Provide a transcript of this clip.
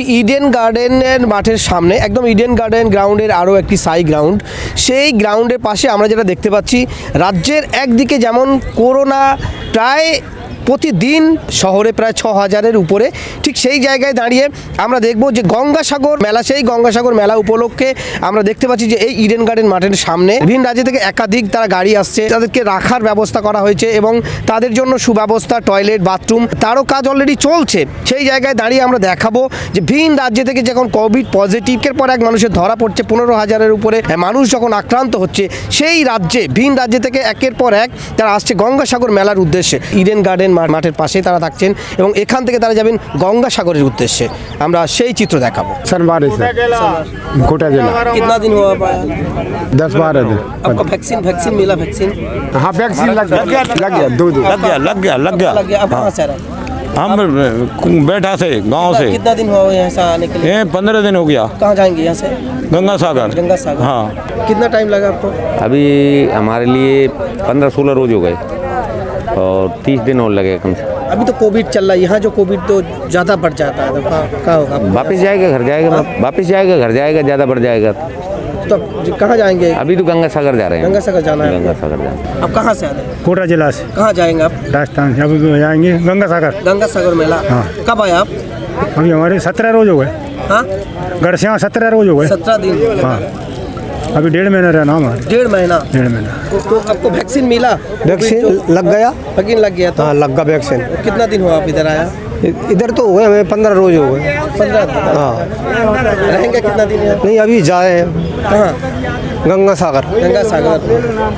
রয়েছি ইডেন গার্ডেনের মাঠের সামনে, একদম ইডেন গার্ডেন গ্রাউন্ডের আরও একটি সাই গ্রাউন্ড সেই গ্রাউন্ডের পাশে আমরা যেটা দেখতে পাচ্ছি, রাজ্যের একদিকে যেমন করোনা প্রায় প্রতিদিন শহরে প্রায় ছ হাজারের উপরে। ঠিক সেই জায়গায় দাঁড়িয়ে আমরা দেখব যে গঙ্গাসাগর মেলা, সেই গঙ্গাসাগর মেলা উপলক্ষে আমরা দেখতে পাচ্ছি যে এই ইডেন গার্ডেন মাঠের সামনে বিভিন্ন রাজ্য থেকে একাধিক তারা গাড়ি আসছে। তাদেরকে রাখার ব্যবস্থা করা হয়েছে এবং তাদের জন্য সুব্যবস্থা, টয়লেট, বাথরুম তারও কাজ অলরেডি চলছে। সেই জায়গায় দাঁড়িয়ে আমরা দেখাবো যে ভিন রাজ্য থেকে যখন কোভিড পজিটিভের পর এক মানুষের ধরা পড়ছে পনেরো হাজারের উপরে, মানুষ যখন আক্রান্ত হচ্ছে, সেই রাজ্যে, ভিন রাজ্য থেকে একের পর এক তারা আসছে গঙ্গাসাগর মেলার উদ্দেশ্যে। ইডেন গার্ডেন মা- মাঠের পাশেই তারা থাকছেন এবং এখান থেকে তারা যাবেন গঙ্গাসাগরের উদ্দেশ্যে আমরা সেই চিত্র দেখাবো सनबार से कोटा जिला कितना दिन हुआ दस बारह दिन आपका वैक्सीन वैक्सीन मिला वैक्सीन हाँ वैक्सीन लग गया लग गया दो दो लग गया लग गया लग गया लग गया आप कहाँ से आ रहे हैं हम बैठा से गांव से कितना दिन हुआ यहाँ से आने के लिए ये पंद्रह दिन हो गया कहाँ जाएंगे यहाँ से गंगा सागर गंगा सागर हाँ कितना टाइम लगा आपको अभी हमारे लिए पंद्रह सोलह रोज हो गए और तीस दिन और लगेगा कम से कम। अभी तो कोविड चल रहा है यहाँ जो कोविड तो ज़्यादा बढ़ जाता है तो कहाँ कहाँ होगा? वापस जाएगा घर जाएगा वापस जाएगा घर जाएगा ज़्यादा बढ़ जाएगा। तो कहाँ जाएँगे? अभी तो गंगा सागर जा रहे हैं। गंगा सागर जाना है। गंगा सागर जाना है। आप कहाँ से आ रहे हैं? कोटा जिला से। कहाँ जाएँगे आप? राजस्थान से। अभी जाएँगे गंगा सागर। गंगा सागर मेला। हाँ। कब आए आप? अभी हमारे सत्रह रोज हो गए। हाँ? घर से यहाँ सत्रह रोज हो गए। सत्रह दिन। हाँ। अभी डेढ़ महीना रहना हमारे। डेढ़ महीना? डेढ़ महीना। तो, तो आपको वैक्सीन मिला? वैक्सीन लग गया। वैक्सीन लग गया तो? हाँ लग गया वैक्सीन कितना दिन हुआ आप इधर आया? इधर तो हुए हमें पंद्रह रोज हो गए। पंद्रह हाँ। रहेंगे कितना दिन नहीं अभी जाए हैं। कहाँ? गंगा सागर। गंगा सागर।